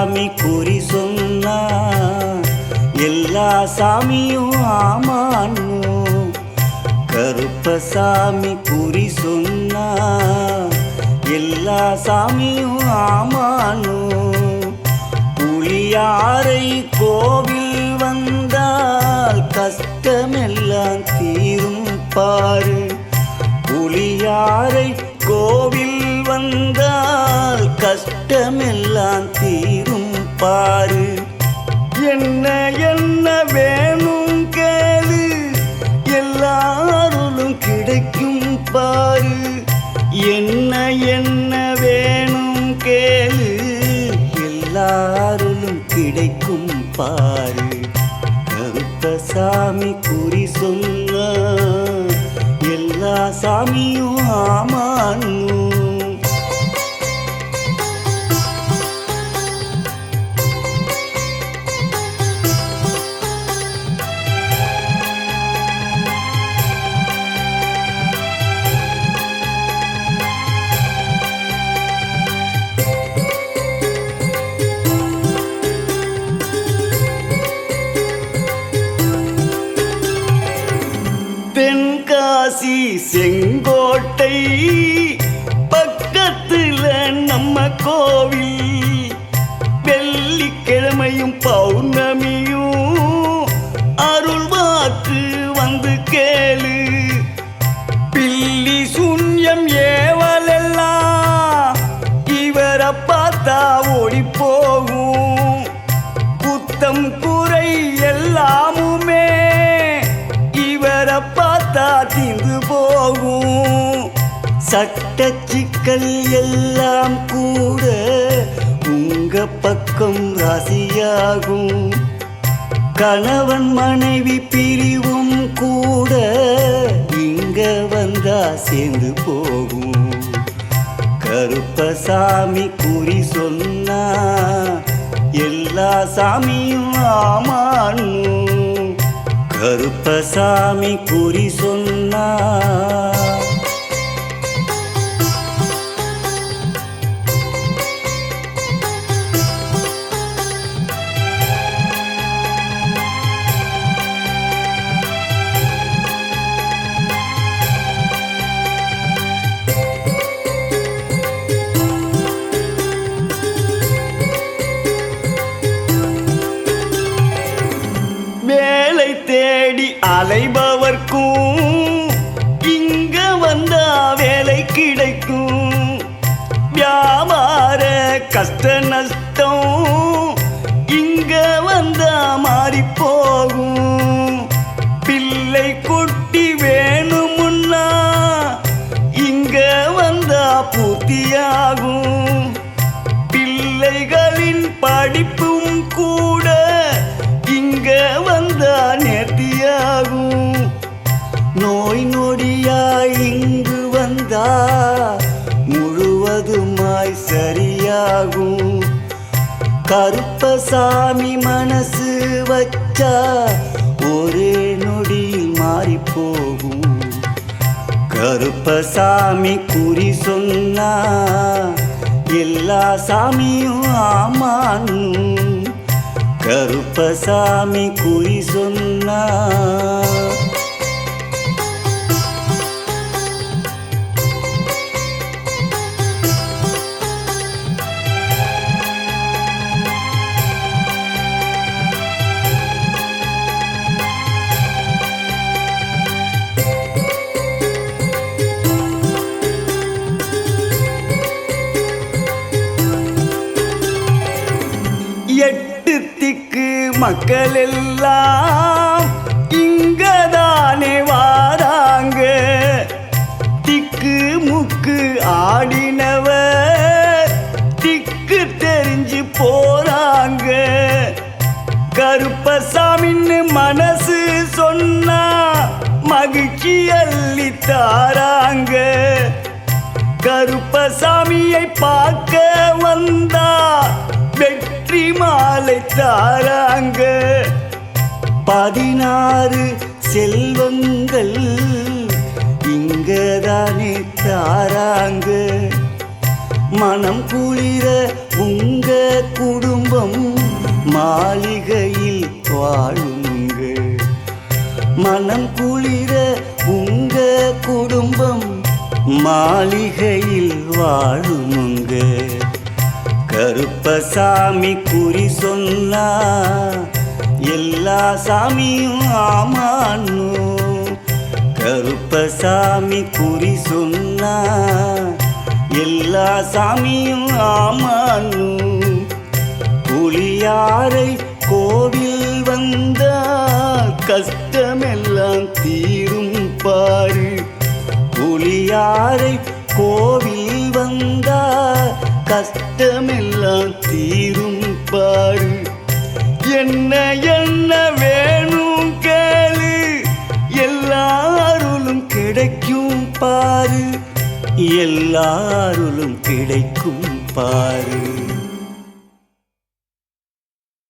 சாமி குறி சொன்னா எல்லா சாமியும் ஆமான்னு. கருப்பசாமி குறி சொன்னா எல்லா சாமியும் ஆமானு புளியாரை கோவில் வந்தால் கஷ்டமெல்லாம் தீரும் பாரு. பாரு. என்ன என்ன வேணும் கேளு. எல்லாருளும் கிடைக்கும் பாரு. என்ன என்ன வேணும் கேளு. எல்லாருளும் கிடைக்கும் பாரு. கருத்த சாமி குறி சொன்ன எல்லா சாமியும் ஆமான்னு செங்கோட்டை பக்கத்துல நம்ம கோவில். வெள்ளிக்கிழமையும் பௌர்ணமியும் அருள் வாக்கு வந்து கேளு. பில்லி சூன்யம் ஏவலெல்லாம் இவரை பார்த்தா ஓடி போகும். குத்தம் குறை எல்லாமும் போகும் சட்ட சிக்கல் எல்லாம் கூட உங்க பக்கம் ராசியாகும். கணவன் மனைவி பிரிவும் கூட இங்க வந்தா சேர்ந்து போகும். கருப்பசாமி குறி சொன்னா எல்லா சாமியும் ஆமான்னு. கருப்பசாமி குறி சொன்னார். தேடி அலைபவர்க்கும். இங்க வந்தா வேலை கிடைக்கும். வியாபார கஷ்ட நஷ்டம் சரியாகும் கருப்பசாமி மனசு வச்சா ஒரே நொடியில் மாறி போகும் கருப்பசாமி குறி சொன்னா எல்லா சாமியும் ஆமானும் கருப்பசாமி குறி சொன்னா மக்கள் எல்லாம் இங்கதானே வாராங்க. திக்கு முக்கு ஆடினவ திக்கு தெரிஞ்சு போறாங்க. கருப்பசாமின்னு மனசு சொன்னா மகிழ்ச்சி அள்ளி தாராங்க. கருப்பசாமியை பார்க்க வந்தா வெற்றி மாலை தாராங்க. பதினாறு செல்வங்கள் இங்கதானே தாராங்க. மனம் குளிர உங்க உங்க குடும்பம் மாளிகையில் வாழுங்க. மனம் குளிர உங்க குடும்பம் மாளிகையில் வாழுமுங்க. கருப்பசாமி குறி சொன்னா எல்லா சாமியும் ஆமான்னு. கருப்பசாமி குறி சொன்னா எல்லா சாமியும் ஆமான்னு. புளியாரை கோவில் வந்தால் கஷ்டமெல்லாம் தீரும் பாரு. புளியாரை கோவில் வந்தால் கஷ்டமெல்லாம் தீரும் பாரு. என்ன என்ன வேணும் கேளு. எல்லாருளும் கிடைக்கும் பாரு. எல்லாருளும் கிடைக்கும் பாரு.